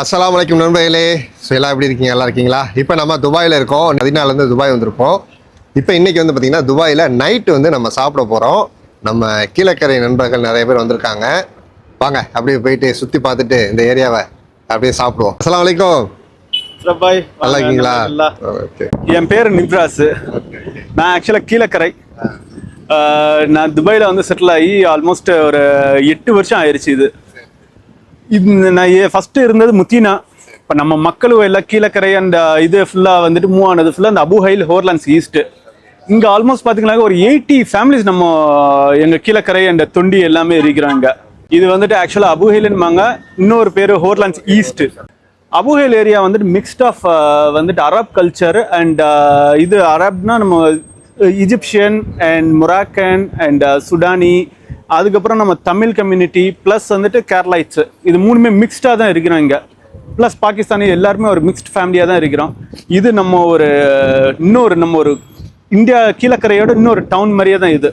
அஸ்ஸலாமு அலைக்கும் நண்பர்களே. ஸோ எல்லாம் எப்படி இருக்கீங்க? நல்லா இருக்கீங்களா? இப்போ நம்ம துபாயில் இருக்கோம். பதினாலேருந்து துபாய் வந்திருப்போம் இப்போ இன்னைக்கு வந்து பார்த்தீங்கன்னா துபாயில் நைட்டு வந்து நம்ம சாப்பிட போகிறோம் நம்ம கீழக்கரை நண்பர்கள் நிறைய பேர் வந்திருக்காங்க. வாங்க அப்படியே போயிட்டு சுற்றி பார்த்துட்டு இந்த ஏரியாவை அப்படியே சாப்பிடுவோம். அஸ்ஸலாமு அலைக்கும். ரப்பாய் நல்லா இருக்கீங்களா? என் பேர் நிப்ராஸ் நான் ஆக்சுவலாக கீழக்கரை. நான் துபாயில் வந்து செட்டில் ஆகி ஆல்மோஸ்ட் ஒரு எட்டு வருஷம் ஆயிடுச்சு இது. இது நான் ஃபஸ்ட்டு இருந்தது முத்தினா. இப்போ நம்ம மக்களும் எல்லாம் கீழக்கரை அண்ட் இது ஃபுல்லாக வந்துட்டு மூவ் ஆனது ஃபுல்லாக அந்த அபுஹைல் ஹோர்லாண்ட்ஸ் ஈஸ்ட்டு இங்கே ஆல்மோஸ்ட் பார்த்தீங்கன்னா ஒரு எயிட்டி ஃபேமிலிஸ் நம்ம எங்கள் கீழக்கரை அந்த தொண்டி எல்லாமே இருக்கிறாங்க. இது வந்துட்டு ஆக்சுவலாக அபுஹைலுன்பாங்க இன்னொரு பேர் Hor Al Anz east Abu Hail area வந்துட்டு மிக்ஸ்ட் ஆஃப் வந்துட்டு அரப் கல்ச்சர் அண்ட் இது அரப்னா நம்ம Egyptian and Moroccan and Sudani அதுக்கப்புறம் நம்ம தமிழ் கம்யூனிட்டி ப்ளஸ் வந்துட்டு கேரளைட்ஸ் இது மூணுமே மிக்ஸ்டாக தான் இருக்கிறோம் இங்கே. ப்ளஸ் பாகிஸ்தானி எல்லாருமே ஒரு மிக்ஸ்ட் ஃபேமிலியாக தான் இருக்கிறோம். இது நம்ம ஒரு இன்னொரு நம்ம ஒரு இந்தியா கீழக்கரையோட இன்னொரு டவுன் மாதிரியே தான் இது.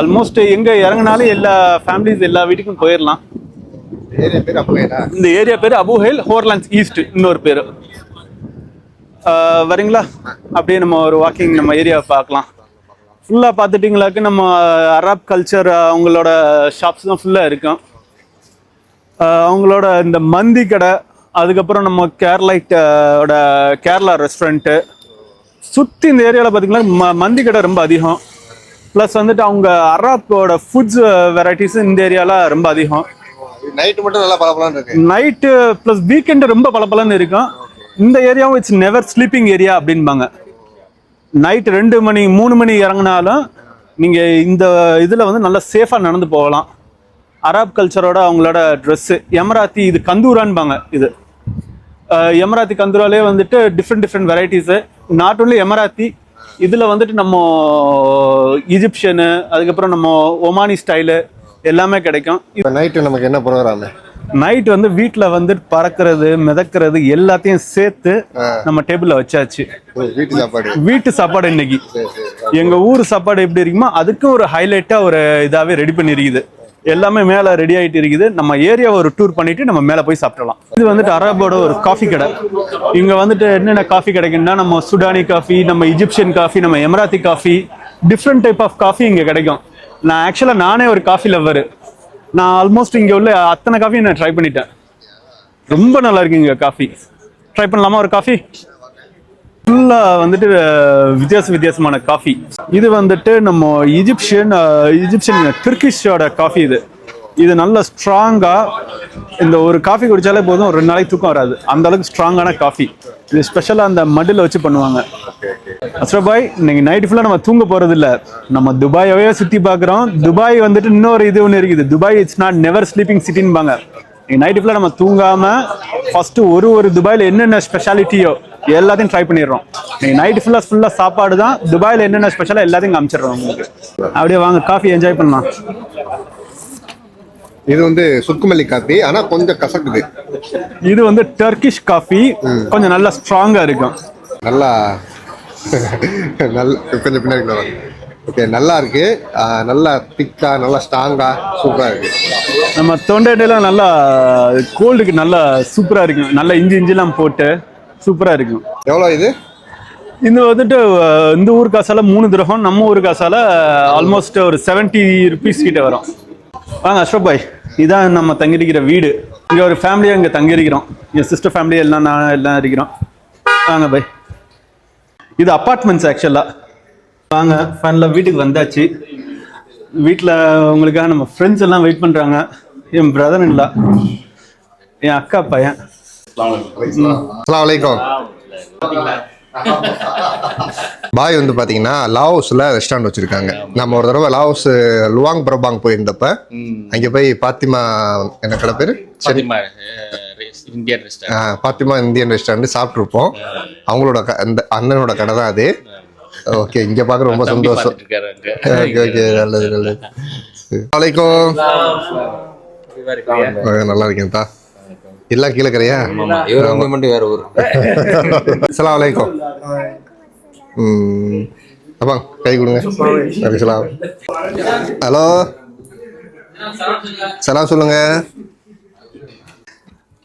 ஆல்மோஸ்ட் எங்கே இறங்கினாலும் எல்லா ஃபேமிலிஸ் எல்லா வீட்டுக்கும் போயிடலாம் இந்த ஏரியா பேர் அபுஹேல் ஹோர்லாண்ட்ஸ் ஈஸ்ட் இன்னொரு பேர். வரீங்களா? அப்படியே நம்ம ஒரு வாக்கிங் நம்ம ஏரியாவை பார்க்கலாம். ஃபுல்லாக பார்த்துட்டிங்களாக்கு நம்ம அரப் கல்ச்சர் அவங்களோட ஷாப்ஸ் தான் ஃபுல்லாக இருக்கும். அவங்களோட இந்த மந்தி கடை அதுக்கப்புறம் நம்ம கேரளைட்டோட கேரளா ரெஸ்டாரண்ட்டு சுற்றி இந்த ஏரியாவில் பார்த்தீங்கன்னா ம மந்தி கடை ரொம்ப அதிகம். ப்ளஸ் வந்துட்டு அவங்க அரப்போட ஃபுட்ஸ் வெரைட்டிஸ் இந்த ஏரியாவில் ரொம்ப அதிகம். நைட்டு மட்டும் நல்லா இருக்கு. நைட்டு ப்ளஸ் வீக்கெண்டு ரொம்ப பளபளன்னு இருக்கும். இந்த ஏரியாவும் இட்ஸ் நெவர் ஸ்லீப்பிங் ஏரியா அப்படின்பாங்க நைட் ரெண்டு மணி மூணு மணி இறங்குனாலும் நீங்கள் இந்த இதில் வந்து நல்லா சேஃபாக நடந்து போகலாம். அராப் கல்ச்சரோட அவங்களோட ட்ரெஸ்ஸு எமராத்தி இது கந்தூரான்பாங்க இது. எமராத்தி கந்தூராலே வந்துட்டு different different varieties not only Emirati இதில் வந்துட்டு நம்ம ஈஜிப்ஷியனு அதுக்கப்புறம் நம்ம ஒமானி ஸ்டைலு எல்லாமே கிடைக்கும். இப்போ நைட்டு நமக்கு என்ன ப்ரோக்ராமு நைட் வந்து வீட்டில் வந்து பறக்கிறது மிதக்கிறது எல்லாத்தையும் சேர்த்து நம்ம டேபிளில் வச்சாச்சு. வீட்டு சாப்பாடு. வீட்டு சாப்பாடு இன்னைக்கு. எங்க ஊர் சாப்பாடு எப்படி இருக்குமோ அதுக்கும் ஒரு ஹைலைட்டா ஒரு இதாவே ரெடி பண்ணிருக்குது. எல்லாமே மேல ரெடி ஆயிட்டு இருக்குது. நம்ம ஏரியா ஒரு டூர் பண்ணிட்டு நம்ம மேல போய் சாப்பிடலாம். இது வந்துட்டு அரபோட ஒரு காஃபி கடை. இங்க வந்துட்டு என்னென்ன காஃபி கிடைக்குன்னா நம்ம சுடானி காஃபி நம்ம இஜிப்சியன் காஃபி நம்ம Emirati coffee different type of coffee இங்க கிடைக்கும். நான் ஆக்சுவலா நானே ஒரு காஃபி லவ்வர் நான் ஆல்மோஸ்ட் இங்க உள்ள அத்தனை காஃபியும் நான் ட்ரை பண்ணிட்டேன். ரொம்ப நல்லா இருக்கு இங்க காஃபி ட்ரை பண்ணலாமா ஒரு காஃபி ஃபுல்லாக வந்துட்டு வித்தியாச வித்தியாசமான காஃபி இது வந்துட்டு நம்ம இஜிப்சியன் அஹ், இஜிப்சியன் துர்கிஷோட காஃபி இது. இது நல்ல ஸ்ட்ராங்காக இந்த ஒரு காஃபி குடித்தாலே போதும் ஒரு ரெண்டு நாளைக்கு தூக்கம் வராது. அந்த அளவுக்கு ஸ்ட்ராங்கான காஃபி இது ஸ்பெஷலாக அந்த மடில் வச்சு பண்ணுவாங்க. அஸ்ரபாய் இன்னைக்கு நைட் ஃபுல்லாக நம்ம தூங்க போகிறது இல்லை நம்ம துபாயவே சுற்றி பார்க்குறோம். துபாய் வந்துட்டு இன்னொரு இது ஒன்று இருக்குது. Dubai it's not never sleeping சிட்டின்பாங்க இன்னைக்கு நைட்டு ஃபுல்லாக நம்ம தூங்காமல் ஃபஸ்ட்டு ஒரு ஒரு துபாயில் என்னென்ன ஸ்பெஷாலிட்டியோ எல்லாத்தையும் ட்ரை பண்ணிடுறோம். இன்னைக்கு நைட்டு ஃபுல்லாக ஃபுல்லாக சாப்பாடு தான். துபாயில் என்னென்ன ஸ்பெஷலாக எல்லாத்தையும் காமிச்சிடுறோம் உங்களுக்கு. அப்படியே வாங்க காஃபி என்ஜாய் பண்ணலாம். இது வந்து சுக்குமல்லி காப்பி ஆனா கொஞ்சம் கசக்குது. இது வந்து டர்க்கிஷ் காஃபி கொஞ்சம் நல்லா ஸ்ட்ராங்காக இருக்கும். நல்லா நல்ல கொஞ்சம் பின்னாடி ஓகே நல்லா இருக்கு. நல்லா திக்கா நல்லா ஸ்ட்ராங்கா சூப்பரா இருக்கு. நம்ம தொண்டையில நல்லா கோல்டுக்கு நல்லா சூப்பராக இருக்கும். நல்லா இஞ்சி இஞ்சிலாம் போட்டு சூப்பராக இருக்கும். எவ்வளோ இது? இது வந்துட்டு இந்த ஊர் காசால மூணு திரகம் நம்ம ஊர் காசால ஆல்மோஸ்ட் ஒரு செவன்ட்டி ருபீஸ் கிட்ட வரும். வாங்க அஷ்ரப் பாய். இதான் நம்ம தங்கியிருக்கிற வீடு. இங்கே ஒரு ஃபேமிலியாக இங்கே தங்கியிருக்கிறோம். என் சிஸ்டர் ஃபேமிலி எல்லாம் நான் எல்லாம் இருக்கிறோம். வாங்க பாய். இது அப்பார்ட்மெண்ட்ஸ் ஆக்சுவலாக வாங்க ஃபேனில் வீட்டுக்கு வந்தாச்சு. வீட்டில் உங்களுக்காக நம்ம ஃப்ரெண்ட்ஸ் எல்லாம் வெயிட் பண்ணுறாங்க என் பிரதர் இல்லை என் அக்கா பையன். வலைக்கம் பாய் வந்து பாத்தீங்கன்னா லாவோஸ்ல ரெஸ்டாரண்ட் வச்சிருக்காங்க. நம்ம ஒரு தடவை லாவோஸ் லுவாங் பிரபாங் போயிருந்தப்ப அங்க போய் பாத்திமா என்ன கடை பேரு? பாத்திமா இந்தியன் ரெஸ்டாரண்ட் சாப்பிட்ருப்போம் அவங்களோட க- அந்த அண்ணனோட கடை தான் அது. ஓகே இங்க பார்க்க ரொம்ப சந்தோஷம். ஓகே ஓகே நல்லது நல்லது. வலைக்கம் நல்லா இருக்கேன் தா. எல்லாம் கீழே கரையா? இவர் மட்டும் வேற ஊர். அஸ்ஸலாமு அலைக்கும். ம் அப்பா கை கொடுங்க வலைக்கும் சலாம் ஹலோ சலாம் சொல்லுங்க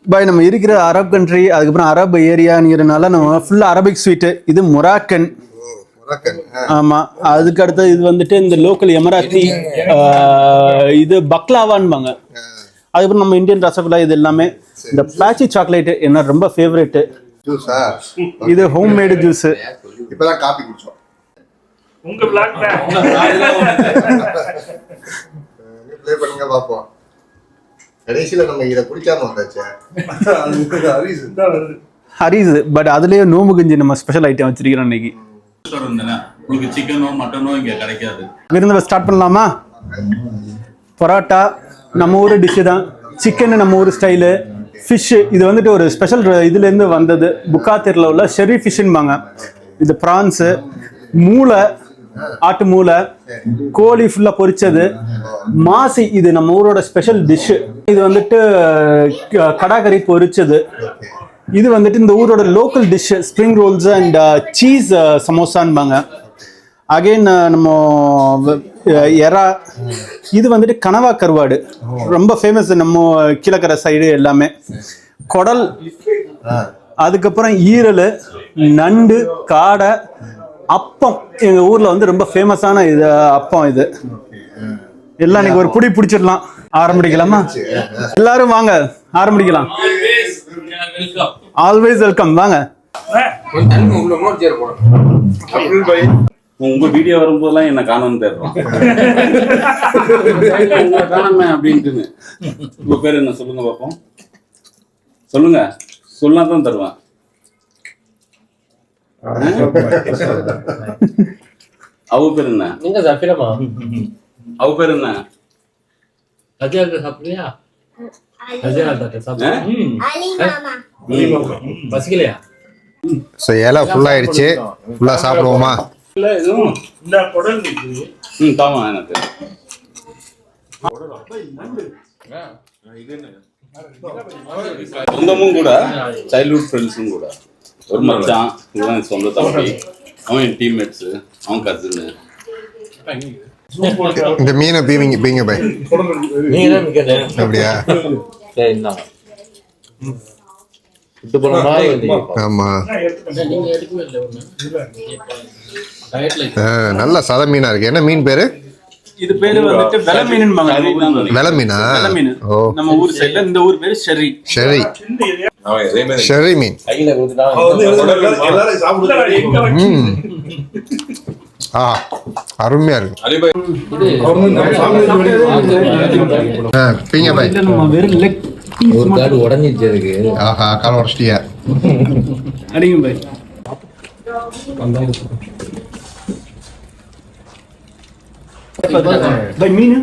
பாய் நம்ம இருக்கிற அரப் கண்ட்ரி அதுக்கப்புறம் அரப் ஏரியாங்கிறதுனால நம்ம ஃபுல்லாக அரபிக் ஸ்வீட்டு இது மொராக்கன் ஆமா அதுக்கு அடுத்து இது வந்துட்டு இந்த லோக்கல் எமராத்தி இது பக்லாவான்பாங்க அதுக்கப்புறம் நம்ம இந்தியன் ரசகுல்லா இது எல்லாமே இந்த பிளாச்சி சாக்லேட் என்ன ரொம்ப ஃபேவரெட்டு ஜூஸா இது ஹோம் மேடு ஜூஸ் இப்பதான் காப்பி குடிச்சோம். உங்க பிளாக்ல ப்ளே பண்ணுங்க பாப்போம் கடைசியில நம்ம இத குடிக்காம வந்தாச்சே. ஹரிஸ். ஹரிஸ் பட் அதுலயே நோம்பு கஞ்சி நம்ம ஸ்பெஷல் ஐட்டம் வச்சிருக்கிறோம் இன்னைக்கு. உங்களுக்கு சிக்கனோ மட்டனோ இங்க கிடைக்காது. விருந்து ஸ்டார்ட் பண்ணலாமா? பரோட்டா நம்ம ஊர் டிஷ்ஷு தான். சிக்கன் நம்ம ஊர் ஸ்டைலு ஃபிஷ்ஷு இது வந்துட்டு ஒரு ஸ்பெஷல் இதுலேருந்து வந்தது. புக்காத்தீரில் உள்ள ஷெரி ஃபிஷ்ஷுன்பாங்க இது ப்ரான்ஸு மூளை ஆட்டு மூளை கோழி ஃபுல்லாக பொரிச்சது. மாசி இது நம்ம ஊரோட ஸ்பெஷல் டிஷ்ஷு இது வந்துட்டு க- கடாகறி பொரிச்சது. இது வந்துட்டு இந்த ஊரோட local dish spring rolls and cheese சமோசான்பாங்க. Again நம்ம எறா. இது வந்துட்டு கனவா கருவாடு. ரொம்ப ஃபேமஸ் நம்ம கீழக்கரை சைடு எல்லாமே. குடல் அதுக்கப்புறம் ஈரல் நண்டு காடை அப்பம். எங்க ஊர்ல வந்து ரொம்ப ஃபேமஸான இது அப்பம் இது. எல்லாம் இன்னைக்கு ஒரு புடி பிடிச்சிடலாம். ஆரம்பிக்கலாமா? எல்லாரும் வாங்க ஆரம்பிக்கலாம். ஆல்வேஸ் வெல்கம் வாங்க. உங்க வீடியோ வரும்போதெல்லாம் என்ன காணோம்னு தேடுறோம். உங்களை காணாம உங்க பேர் என்ன? சொல்லுங்க பார்ப்போம். சொல்லுங்க. சொன்னா தான் தருவேன். அவ பேர் என்ன? நீங்க சாப்பிடலாமா அவ பேர் என்ன? கஜா சாப்பிடுறியா பசிக்கலையா? ஸோ இலை ஃபுல்லாயிடுச்சு ஃபுல்லா சாப்பிடுவோமா? இல்ல எதுவும் இந்த குடல் ம் தாமா எனக்கு. சொந்தமும் கூட சைல்ட்ஹுட் ஃப்ரெண்ட்ஸும் கூட. ஒரு மச்சான் என் சொந்த தம்பி. அவன் என் டீம்மேட்ஸு அவன் கசின்னு இந்த மீனை பீவிங்க பீங்க பை அப்படியா? நல்ல சத மீனா இருக்கு. என்ன மீன் பேரு? இது பேரு வந்துட்டு வெலை மீன் வெலை மீனா நம்ம ஊர் சைடுல இந்த ஊர் பேரு ஷெரி ஷெரி ஷெரி மீன். ஆ அருமையா இருக்கு. ஆ, பீங்க பை இல்ல நம்ம வெறும் லெக் ஒரு காடு உடஞ்சிச்சு ஆஹா கால் உடச்சிட்டியா? அடிங்க பாய். பை மீன்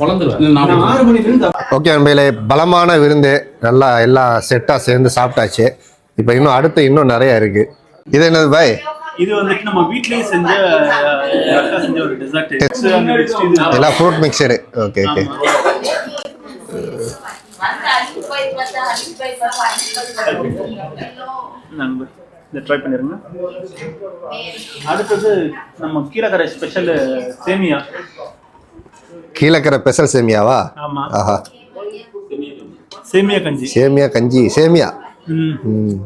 பொழந்துருவேன் நான் ஆறு மணில இருந்து ஓகே நண்பர்களே பலமான விருந்து. நல்லா எல்லாம் செட்டாக சேர்ந்து சாப்பிட்டாச்சு. இப்போ இன்னும் அடுத்து இன்னும் நிறைய இருக்கு. இது என்னது பாய்? இது வந்துட்டு நம்ம வீட்லயே செஞ்ச செஞ்ச ஒரு டெசர்ட் எல்லாம் ஃப்ரூட் மிக்சரு ஓகே ஓகே நண்பர். இதை ட்ரை பண்ணிருங்க. அடுத்தது நம்ம கீழக்கரை ஸ்பெஷல் சேமியா. கீழக்கரை பெசல் சேமியாவா? ஆமா. ஆஹா. சேமியா கஞ்சி. சேமியா கஞ்சி சேமியா. ம். ம்.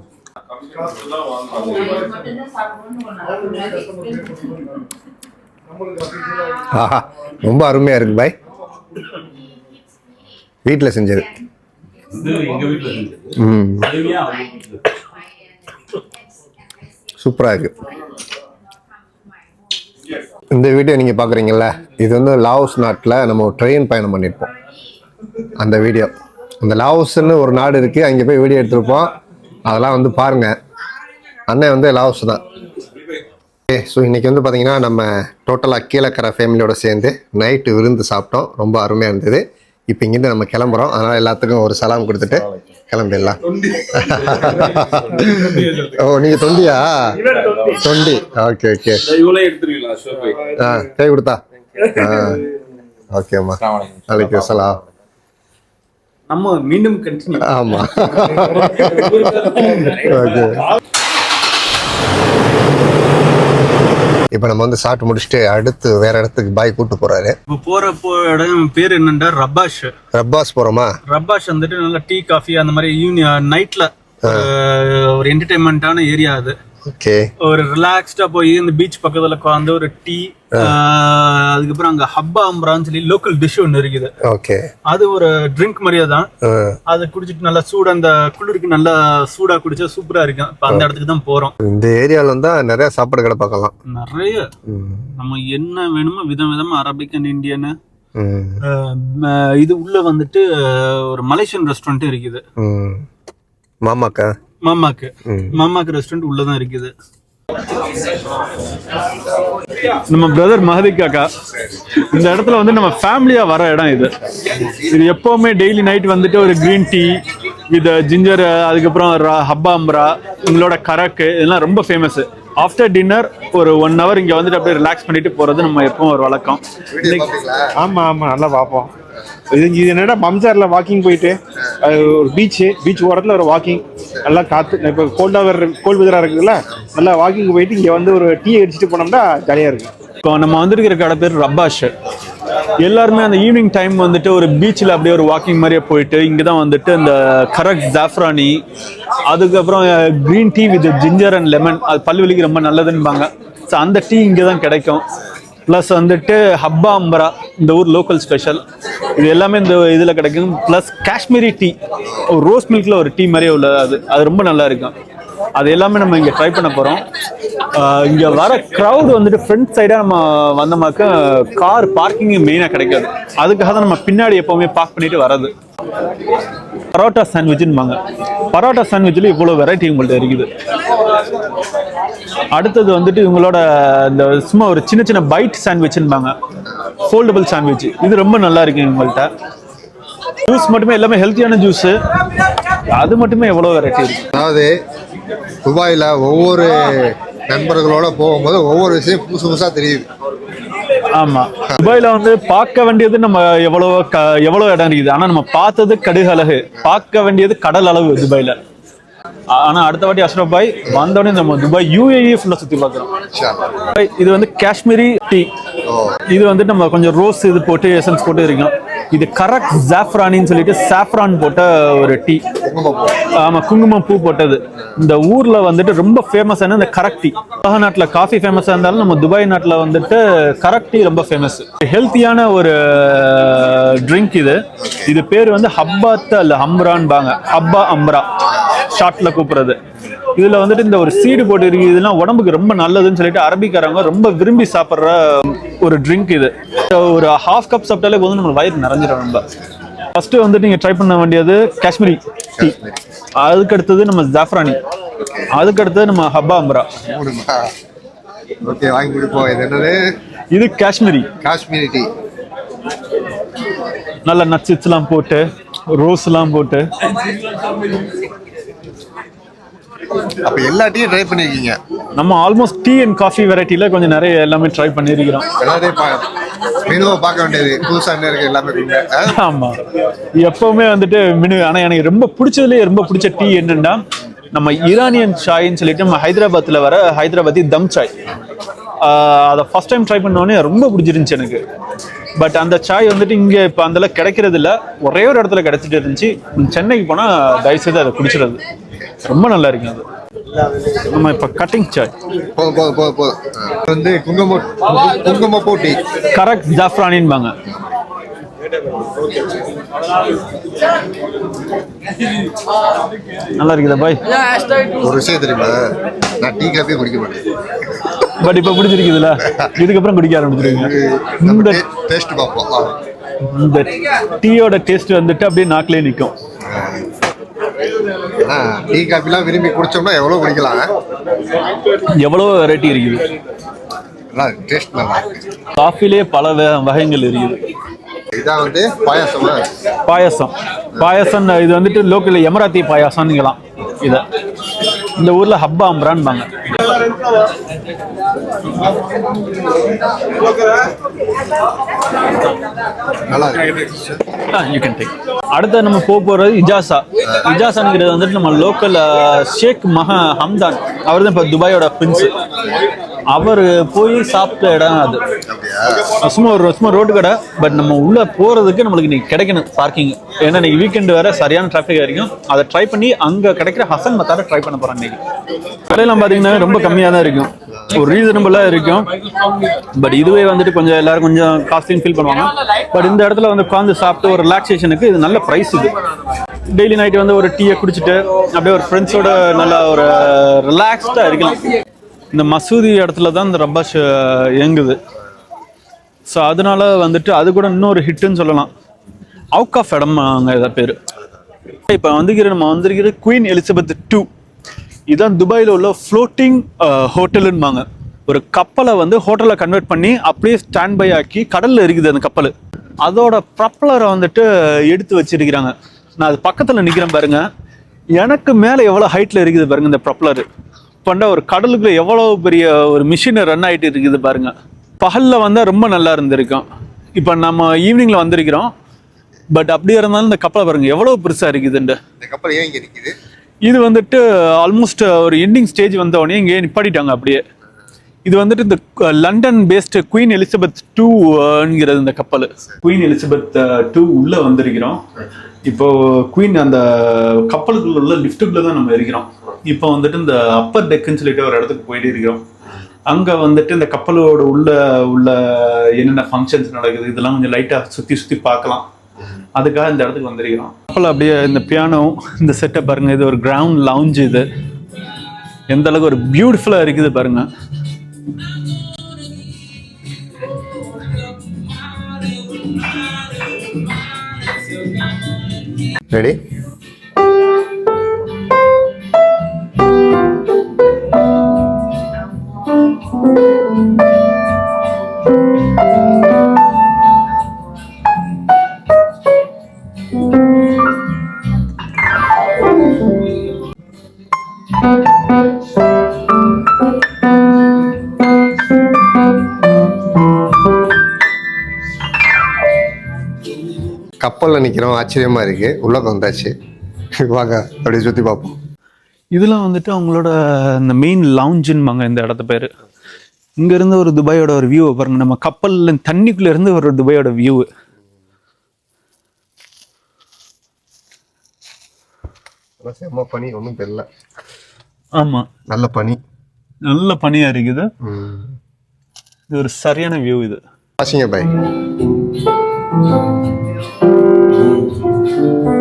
ஆஹா ரொம்ப அருமையா இருக்கு பாய். வீட்டில் செஞ்சது. ம். சூப்பராக இருக்குது இந்த வீடியோ நீங்கள் பார்க்குறீங்கள இது வந்து லாவோஸ் நாட்டில் நம்ம ட்ரெயின் பயணம் பண்ணியிருப்போம் அந்த வீடியோ. அந்த லாவோஸ்ன்னு ஒரு நாடு இருக்குது அங்கே போய் வீடியோ எடுத்திருப்போம். அதெல்லாம் வந்து பாருங்கள் அண்ணன் வந்து லாவோஸ் தான். ஓகே ஸோ இன்றைக்கி வந்து பார்த்தீங்கன்னா நம்ம டோட்டலாக கீழக்கரை ஃபேமிலியோடு சேர்ந்து நைட்டு விருந்து சாப்பிட்டோம். ரொம்ப அருமையாக இருந்தது. இப்போ இங்கேருந்து நம்ம கிளம்புறோம். அதனால் எல்லாத்துக்கும் ஒரு சலாம் கொடுத்துட்டு கிளம்பிடலாம். ஓ நீங்கள் தொண்டியா? தொண்டி. Okay okay. ஆ கை கொடுத்தா? ஆ ஓகேம்மா நாளைக்கு சலாம் நம்ம மீண்டும் கண்டினியூ ஆமாம் ஓகே. இப்போ நம்ம வந்து சாப்பிட்டு முடிச்சுட்டு அடுத்து வேற இடத்துக்கு பாய் கூட்டு போறாரு. இப்போ போற இடம் பேர் என்னன்னா ரபாஷ் ரப்பாஸ் போறோமா? ரபாஷ் வந்துட்டு நல்லா டீ காஃபி அந்த மாதிரி ஈவினிங் நைட்ல ஒரு என்டர்டைன்மெண்ட்டான ஏரியா அது. ஓகே. ஒரு ரிலாக்ஸ்டா போய் இந்த பீச் பக்கத்துல உட்காந்து ஒரு டீ அதுக்கப்புறம் அங்க ஹப்பா அம்பரான்னு சொல்லி லோக்கல் டிஷ் ஒன்று இருக்குது. ஓகே. அது ஒரு ட்ரிங்க் மாதிரியே தான். அதை குடிச்சிட்டு நல்லா சூடா அந்த குளிருக்கு நல்லா சூடா குடிச்சா சூப்பரா இருக்கும். இப்ப அந்த இடத்துக்கு தான் போறோம். இந்த ஏரியாவில் வந்தா நிறைய சாப்பாடு கடை பார்க்கலாம். நிறைய. நம்ம என்ன வேணுமோ விதம் விதமா அரபிக்கன் இந்தியன் ம். இது உள்ள வந்துட்டு ஒரு மலேசியன் ரெஸ்டாரண்ட் இருக்குது. மாமாக்கா? மாமாக்கு. மாமாக்கு ரெஸ்டாரண்ட் உள்ளதான் இருக்குது. நம்ம பிரதர் மஹதி காக்கா. இந்த இடத்துல வந்து நம்ம ஃபேமிலியா வர இடம் இது. இது எப்பவுமே டெய்லி நைட் வந்துட்டு ஒரு கிரீன் டீ வித் ஜிஞ்சர் அதுக்கப்புறம் ர- ஹப்பா அம்ரா உங்களோட கரக்கு இதெல்லாம் ரொம்ப ஃபேமஸ் ஆஃப்டர் டின்னர் ஒரு ஒன் ஹவர் இங்க வந்துட்டு அப்படியே ரிலாக்ஸ் பண்ணிட்டு போறது நம்ம எப்பவும் ஒரு வழக்கம். ஆமா ஆமா நல்லா பார்ப்போம். இது இது என்னடா பம்சாரில் வாக்கிங் போயிட்டு அது ஒரு பீச் பீச் ஓரத்துல ஒரு வாக்கிங் நல்லா காத்து இப்போ கோல்டா வேற கோல்ட் வெதரா இருக்குதுல்ல நல்லா வாக்கிங் போயிட்டு இங்க வந்து ஒரு டீ அடிச்சுட்டு போனோம்னா ஜாலியா இருக்கு இப்போ நம்ம வந்திருக்கிற கடை பேர் ரப்பாஷ் எல்லாருமே அந்த ஈவினிங் டைம் வந்துட்டு ஒரு பீச்சில் அப்படியே ஒரு வாக்கிங் மாதிரியே போயிட்டு இங்கே தான் வந்துட்டு இந்த கரக் ஜாஃப்ரானி அதுக்கப்புறம் green tea with ginger and lemon அது பல்வலிக்கு ரொம்ப நல்லதுன்பாங்க. ஸோ அந்த டீ இங்கே தான் கிடைக்கும். ப்ளஸ் வந்துட்டு ஹப்பா அம்பரா இந்த ஊர் லோக்கல் ஸ்பெஷல் இது எல்லாமே இந்த இதில் கிடைக்கும். ப்ளஸ் காஷ்மீரி டீ ரோஸ் மில்கில் ஒரு டீ மாதிரியே உள்ளது அது. அது ரொம்ப நல்லா இருக்கும். அது எல்லாமே நம்ம இங்கே ட்ரை பண்ண போகிறோம் இங்கே வர க்ரௌட் வந்துட்டு ஃப்ரண்ட் சைடாக நம்ம வந்தோமாக்க கார் பார்க்கிங் மெயினாக கிடைக்காது. அதுக்காக தான் நம்ம பின்னாடி எப்போவுமே பார்க் பண்ணிட்டு வரது பரோட்டா சாண்ட்விச்னுபாங்க பரோட்டா சாண்ட்விச்சில் இவ்வளோ வெரைட்டி உங்கள்கிட்ட இருக்குது. அடுத்தது வந்துட்டு இவங்களோட இந்த சும்மா ஒரு சின்ன சின்ன பைட் சாண்ட்விச்னுபாங்க ஃபோல்டபுள் சாண்ட்விச் இது ரொம்ப நல்லா இருக்கு இவங்கள்ட்ட. ஜூஸ் மட்டுமே எல்லாமே ஹெல்த்தியான ஜூஸ் அது மட்டுமே எவ்வளோ வெரைட்டி இருக்கு? அதாவது துபாயில் ஒவ்வொரு நண்பர்களோட போகும்போது ஒவ்வொரு விஷயம் புதுசு புதுசாக தெரியுது. ஆமா. துபாயில வந்து பார்க்க வேண்டியது நம்ம எவ்வளவு க- எவ்வளவு இடம் இருக்குது. ஆனா நம்ம பார்த்தது கடுகு அழகு பார்க்க வேண்டியது கடல் அளவு துபாயில. ஆனா அடுத்த வாட்டி அஷ்ரப் பாய் வந்தோடனே நம்ம துபாய் யூஏஇ ஃபுல்லா சுத்தி பார்க்கிறோம். இது வந்து காஷ்மீரி டீ. இது வந்து நம்ம கொஞ்சம் ரோஸ் இது போட்டு எசன்ஸ் போட்டு இருக்கோம். இது கரக் ஜாஃப்ரானின்னு சொல்லிட்டு சாஃப்ரான் போட்ட ஒரு டீ. ஆமா குங்குமம் பூ போட்டது. இந்த ஊர்ல வந்துட்டு ரொம்ப ஃபேமஸான இந்த கரக் டீ. உலக நாட்டுல காஃபி ஃபேமஸா இருந்தாலும் நம்ம துபாய் நாட்டுல வந்துட்டு கரக் டீ ரொம்ப ஃபேமஸ் ஹெல்த்தியான ஒரு ட்ரிங்க் இது. இது பேர் வந்து ஹப்பாத் அல்ல ஹம்ரான்பாங்க ஹப்பா அம்ரா. ஷார்ட்ல கூப்பிடுறது. இதுல வந்துட்டு இந்த ஒரு சீடு போட்டு இருக்கு இதெல்லாம் உடம்புக்கு ரொம்ப நல்லதுன்னு சொல்லிட்டு அரபிக்காரங்க ரொம்ப விரும்பி சாப்பிடுற ஒரு ட்ரிங்க் இது. ஒரு ஹாஃப் கப் சாப்பிட்டாலே போதும் நம்ம வயிறு நிறைஞ்சிடும் ரொம்ப. ஃபர்ஸ்ட் வந்துட்டு நீங்க ட்ரை பண்ண வேண்டியது காஷ்மீரி டீ அதுக்கு அடுத்தது நம்ம ஜாஃப்ரானி. அதுக்கு அடுத்தது நம்ம ஹப்பா அம்ரா. ஓகே வாங்கி கொடுப்போம். இது என்னது? இது காஷ்மீரி. காஷ்மீரி டீ நல்ல எல்லாம் போட்டு ரோஸ் எல்லாம் போட்டு. அப்போ எல்லா டீயும் ட்ரை பண்ணியிருக்கீங்க நம்ம ஆல்மோஸ்ட் டீ அண்ட் காஃபி வெரைட்டில கொஞ்சம் நிறைய எல்லாமே ட்ரை பண்ணியிருக்கிறோம் எல்லாத்தையும் பா மெனுவை பார்க்க வேண்டியது. புதுசாக இருக்கு எல்லாமே கொடுங்க. ஆ? ஆமா. எப்பவுமே வந்துட்டு மினு ஆனா எனக்கு ரொம்ப பிடிச்சதுலயே ரொம்ப பிடிச்ச டீ என்னன்னா நம்ம ஈரானியன் சாய்ன்னு சொல்லிட்டு நம்ம ஹைதராபாத்ல வர ஹைதராபாத்தி தம் சாய் அதை ஃபர்ஸ்ட் டைம் ட்ரை பண்ணோடனே ரொம்ப பிடிச்சிருந்துச்சு எனக்கு. பட் அந்த சாய் வந்துட்டு இங்க இப்போ அந்த கிடைக்கிறது இல்ல. ஒரே ஒரு இடத்துல கிடைச்சிட்டு இருந்துச்சு. சென்னைக்கு போனா தயவுசெய்து அதை குடிச்சிடுறது ரொம்ப நல்லா இருக்கு அது. நம்ம இப்ப கட்டிங் சாய் போதும் போதும் போதும் வந்து குங்கும குங்குமப்பூ டீ கரெக்ட் ஜாஃப்ரானின்பாங்க. நல்லா இருக்குதா பாய்? ஒரு விஷயம் தெரியுமா? நான் டீ காஃபியே குடிக்க மாட்டேன். பட் இப்ப பிடிச்சிருக்குதுல இதுக்கப்புறம் குடிக்க ஆரம்பிச்சிருவீங்க. இந்த டேஸ்ட் பார்ப்போம். ஆ. இந்த டீயோட டேஸ்ட் வந்துட்டு அப்படியே நாக்கிலே நிற்கும் ஆ, டீ காஃபிலாம் விரும்பி குடிச்சோம்னா எவ்வளோ குடிக்கலாம் எவ்வளோ வெரைட்டி இருக்குது? நல்லா டேஸ்ட் நல்லா இருக்கு. காஃபிலே பல வ- வகைகள் இருக்குது. இதான் வந்து பாயாசமா பாயாசம். பாயாசம் இது வந்துட்டு லோக்கல் எமராத்தி பாயாசம்னுங்களாம். இதை. இந்த ஊர்ல ஹப்பா அம்ரான்பாங்க. அடுத்து நம்ம போக போறது இஜாசா. இஜாசாங்கிறது வந்துட்டு நம்ம லோக்கல் ஷேக் மஹா ஹம்தான். அவர் தான் இப்போ துபாயோட பிரின்ஸ் அவர் போய் சாப்பிட்ட இடம் அது. சும்மா ஒரு சும்மா ரோட்டு கடை பட் நம்ம உள்ள போறதுக்கு நம்மளுக்கு இன்னைக்கு கிடைக்கணும் பார்க்கிங் ஏன்னா இன்னைக்கு வீக்கெண்ட் வேற சரியான டிராஃபிக் இருக்கும் அதை ட்ரை பண்ணி அங்க கிடைக்கிற ஹசன் மத்தார ட்ரை பண்ண போறோம் இன்னைக்கு. கடையெல்லாம் பாத்தீங்கன்னா ரொம்ப கம்மியா தான் இருக்கும். ஒரு ரீசனபிளா இருக்கும். பட் இதுவே வந்துட்டு கொஞ்சம் எல்லாரும் கொஞ்சம் காஸ்ட்லின்னு ஃபீல் பண்ணுவாங்க. பட் இந்த இடத்துல வந்து உட்காந்து சாப்பிட்டு ஒரு ரிலாக்ஸேஷனுக்கு இது நல்ல ப்ரைஸ் இது. டெய்லி நைட் வந்து ஒரு டீயை குடிச்சிட்டு அப்படியே ஒரு ஃப்ரெண்ட்ஸோட நல்லா ஒரு ரிலாக்ஸ்டா இருக்கலாம். இந்த மசூதி இடத்துல தான் இந்த ரப்பாஷ் இயங்குது. ஸோ அதனால வந்துட்டு அது கூட இன்னொரு ஹிட்டுன்னு சொல்லலாம். அவுக் ஆஃப் இடம் அங்கே இதை பேர். இப்போ வந்துக்கிற நம்ம வந்திருக்கிற குயின் எலிசபெத் டூ இதுதான் துபாயில் உள்ள ஃப்ளோட்டிங் ஹோட்டலுன்பாங்க ஒரு கப்பலை வந்து ஹோட்டலில் கன்வெர்ட் பண்ணி அப்படியே ஸ்டாண்ட் பை ஆக்கி கடலில் இருக்குது அந்த கப்பல். அதோட ப்ரப்பலரை வந்துட்டு எடுத்து வச்சிருக்கிறாங்க. நான் அது பக்கத்தில் நிற்கிறேன் பாருங்க. எனக்கு மேலே எவ்வளோ ஹைட்டில் இருக்குது பாருங்க இந்த ப்ரப்பலரு பண்ண ஒரு கடலுக்குள்ள எவ்வளோ பெரிய ஒரு மிஷின் ரன் ஆகிட்டு இருக்குது பாருங்க. பகலில் வந்தால் ரொம்ப நல்லா இருந்திருக்கும். இப்போ நம்ம ஈவினிங்கில் வந்திருக்கிறோம். பட் அப்படியே இருந்தாலும் இந்த கப்பலை பாருங்க எவ்வளோ பெருசாக இருக்குதுண்டு. இந்த கப்பல் ஏன் இங்க நிக்குது இது வந்துட்டு ஆல்மோஸ்ட் ஒரு எண்டிங் ஸ்டேஜ் வந்த உடனே இங்கே நிப்பாட்டிட்டாங்க அப்படியே. இது வந்துட்டு இந்த லண்டன் பேஸ்டு குயின் எலிசபெத் டூங்கிறது இந்த கப்பல். குயின் எலிசபெத் டூ உள்ள வந்திருக்கிறோம். இப்போ குயின் அந்த கப்பலுக்குள்ள உள்ள லிஃப்ட்டுக்குள்ள தான் நம்ம இருக்கிறோம். இப்போ வந்துட்டு இந்த அப்பர் டெக்குன்னு சொல்லிட்டு ஒரு இடத்துக்கு போயிட்டு இருக்கிறோம். அங்க வந்துட்டு இந்த கப்பலோட உள்ள உள்ள என்னென்ன ஃபங்க்ஷன்ஸ் நடக்குது இதெல்லாம் கொஞ்சம் லைட்டா சுத்தி சுத்தி பார்க்கலாம். அதுக்காக இந்த இடத்துக்கு வந்திருக்கிறோம். கப்பல் அப்படியே இந்த பியானோ இந்த செட்டை பாருங்க. இது ஒரு கிரவுண்ட் லவுஞ்ச் இது. எந்த அளவுக்கு ஒரு பியூட்டிஃபுல்லா இருக்குது பாருங்க ரெடி கப்பல்ல நிக்கிறோம் ஆச்சரியமா இருக்கு. உள்ள வந்தாச்சு. வாங்க அப்படியே சுத்தி பார்ப்போம். இதெல்லாம் வந்துட்டு அவங்களோட இந்த மெயின் லவுஞ்சுன்பாங்க இந்த இடத்த பேர். இங்க இருந்து ஒரு துபாயோட ஒரு வியூ பாருங்க. நம்ம கப்பல்ல தண்ணிக்குள்ள இருந்து ஒரு துபாயோட வியூ ஆனா செம்ம பனி. ஒன்றும் தெரியல. ஆமா. நல்ல பனி. நல்ல பனியா இருக்குது. இது ஒரு சரியான வியூ இது. வாசிங்க பை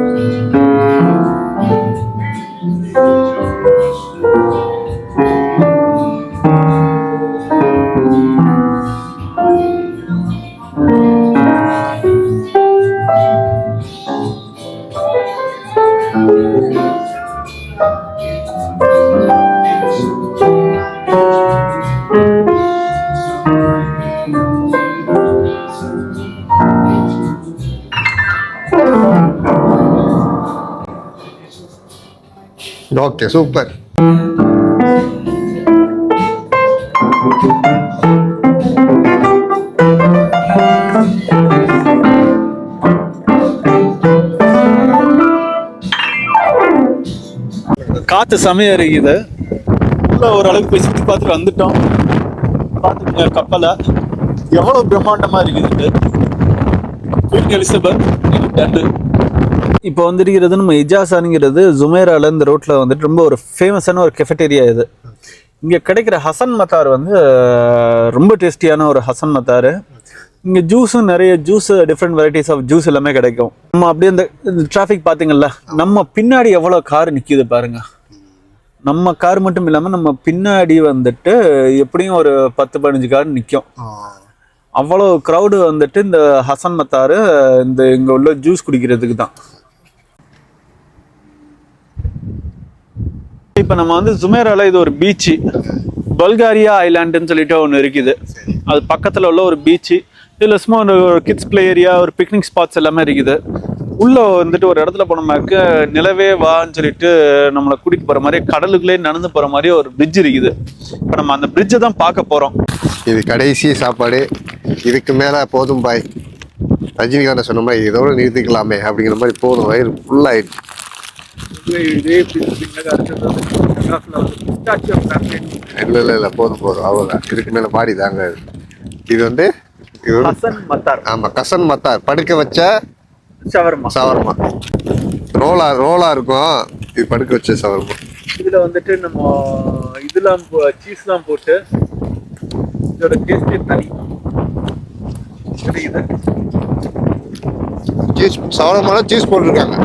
ஓகே சூப்பர். காத்து செமையா இருக்குது. உள்ள ஓரளவுக்கு போய் சுற்றி பார்த்துட்டு வந்துட்டோம். பார்த்துக்கோங்க கப்பலை. எவ்வளோ பிரம்மாண்டமாக இருக்குது குயின் எலிசபெத் டண்டு இப்போ வந்திருக்கிறது நம்ம இஜாசானுங்கிறது ஜுமேரால இந்த ரோட்ல வந்துட்டு ரொம்ப ஒரு ஃபேமஸான ஒரு கெஃபட்டேரியா இது. இங்க கிடைக்கிற ஹசன் மத்தார் வந்து ரொம்ப டேஸ்டியான ஒரு ஹசன் மத்தார். இங்க ஜூஸும் நிறைய juice different varieties of juice எல்லாமே கிடைக்கும். நம்ம அப்படியே இந்த டிராஃபிக் பாத்தீங்கல்ல நம்ம பின்னாடி எவ்வளவு கார் நிக்குது பாருங்க. நம்ம கார் மட்டும் இல்லாம நம்ம பின்னாடி வந்துட்டு எப்படியும் ஒரு பத்து பதினஞ்சு கார் நிக்கும். அவ்வளோ க்ரௌடு வந்துட்டு இந்த ஹசன் மத்தாரு இந்த இங்க உள்ள ஜூஸ் குடிக்கிறதுக்கு தான். இப்போ நம்ம வந்து ஜுமேரால இது ஒரு பீச்சு பல்காரியா ஐலாண்டுன்னு சொல்லிட்டு ஒன்று இருக்குது. அது பக்கத்தில் உள்ள ஒரு பீச்சு இதில் சும்மா ஒரு கிட்ஸ் பிளே ஏரியா ஒரு பிக்னிக் ஸ்பாட்ஸ் எல்லாமே இருக்குது. உள்ளே வந்துட்டு ஒரு இடத்துல போனோம்னாக்க நிலவே வான்னு சொல்லிட்டு நம்மளை கூட்டிகிட்டு போகிற மாதிரி கடலுக்குள்ளே நடந்து போகிற மாதிரி ஒரு பிரிட்ஜ் இருக்குது. இப்போ நம்ம அந்த பிரிட்ஜை தான் பார்க்க போகிறோம் இது கடைசி சாப்பாடு. இதுக்கு மேலே போதும் பாய். ரஜினிகாந்த் சொன்ன மாதிரி இதோட நிறுத்திக்கலாமே அப்படிங்கிற மாதிரி போதும் வயிறு ஃபுல்லாகிடுச்சு இதே பிஸ்டாச்சியோ சாக்லேட் இல்லை இல்லை இல்லை போதும் போதும். அவ்வளோதான் இதுக்கு மேலே பாடி தாங்க இது வந்து இது ஹசன் மத்தார். ஆமாம் கசன் மத்தார். படுக்க வச்ச ஷவர்மா சவர்மா. ரோலா ரோலா இருக்கும். இது படுக்க வச்ச சவர்மா. இதுல வந்துட்டு நம்ம இதெல்லாம் சீஸ்லாம் போட்டு இதோட டேஸ்டே தனி. தெரியுது? சீஸ் சவர்மால சீஸ் போட்டிருக்காங்க.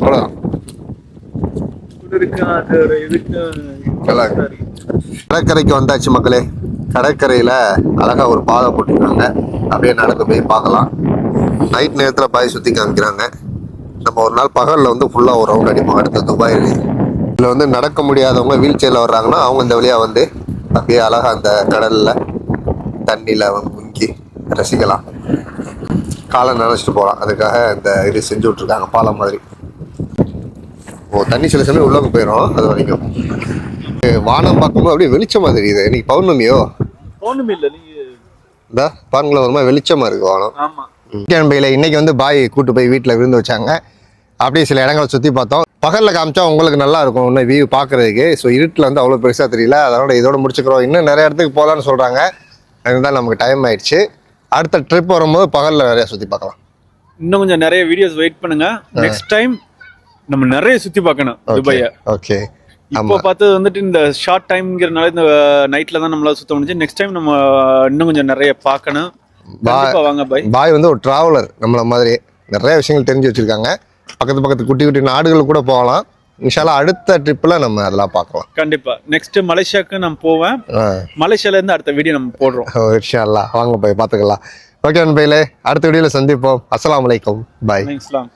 அவ்வளோதான் இது இருக்கு அது ஒரு இதுக்கு நல்லா இருக்கு. கடற்கரைக்கு வந்தாச்சு மக்களே. கடற்கரையில் அழகா ஒரு பாதை போட்டிருக்காங்க. அப்படியே நடந்து போய் பார்க்கலாம். நைட் நேரத்தில் பாய் சுற்றி காமிக்கிறாங்க. நம்ம ஒரு நாள் பகலில் வந்து ஃபுல்லாக ஒரு ரவுண்ட் அடிப்போம். அடுத்த துபாயில். இதில் வந்து நடக்க முடியாதவங்க வீல் சேரில் வர்றாங்கன்னா அவங்க இந்த வழியாக வந்து அப்படியே அழகாக அந்த கடலில் தண்ணியில் முங்கி ரசிக்கலாம். காலை நினச்சிட்டு போகலாம் அதுக்காக இந்த இது செஞ்சு விட்ருக்காங்க பாலம் மாதிரி. ஓ தண்ணி சில சமயம் உள்ளவங்க போயிடும் அது வரைக்கும். வானம் பார்க்கும்போது அப்படியே வெளிச்சமா தெரியுது. இன்னைக்கு பௌர்ணமியோ? ஒண்ணுமே இல்ல இந்த பாருங்களேன் ஒரு மாதிரி வெளிச்சமா இருக்கு வானம். ஆமா. பையில இன்னைக்கு வந்து பாய் கூட்டு போய் வீட்டில் விருந்து வச்சாங்க. அப்படியே சில இடங்களை சுற்றி பார்த்தோம். பகலில் காமிச்சா உங்களுக்கு நல்லா இருக்கும். இன்னும் வியூ பார்க்குறதுக்கு. ஸோ இருட்டில் வந்து அவ்வளோ பெருசாக தெரியல. அதோட இதோட முடிச்சுக்கிறோம். இன்னும் நிறைய இடத்துக்கு போகலான்னு சொல்கிறாங்க அதுதான் நமக்கு டைம் ஆயிடுச்சு. அடுத்த ட்ரிப் வரும்போது பகலில் நிறைய சுற்றி பார்க்கலாம். இன்னும் கொஞ்சம் நிறைய வீடியோஸ் வெயிட் பண்ணுங்க. நெக்ஸ்ட் டைம் நம்ம நிறைய சுத்தி பார்க்கணும் துபாய. ஓகே இப்போ பார்த்தது வந்துட்டு இந்த ஷார்ட் டைம்ங்கிறனால இந்த நைட்ல தான் நம்மளால சுத்த முடிஞ்சு நெக்ஸ்ட் டைம் நம்ம இன்னும் கொஞ்சம் நிறைய பார்க்கணும். வாங்க பாய் பாய் வந்து ஒரு டிராவலர் நம்மள மாதிரி. நிறைய விஷயங்கள் தெரிஞ்சு வச்சிருக்காங்க. பக்கத்து பக்கத்து குட்டி குட்டி நாடுகள் கூட போகலாம். இன்ஷால்லா அடுத்த ட்ரிப்பில் நம்ம அதெல்லாம் பார்க்கலாம். கண்டிப்பா. நெக்ஸ்ட் மலேசியாவுக்கு நான் போவேன். மலேசியால இருந்து அடுத்த வீடியோ நம்ம போடுறோம். ஓ, இன்ஷா அல்லாஹ் வாங்க போய் பார்த்துக்கலாம் ஓகே நண்பையிலே அடுத்த வீடியோவில் சந்திப்போம். அஸ்ஸலாமு அலைக்கும். பாய் இஸ்லாம்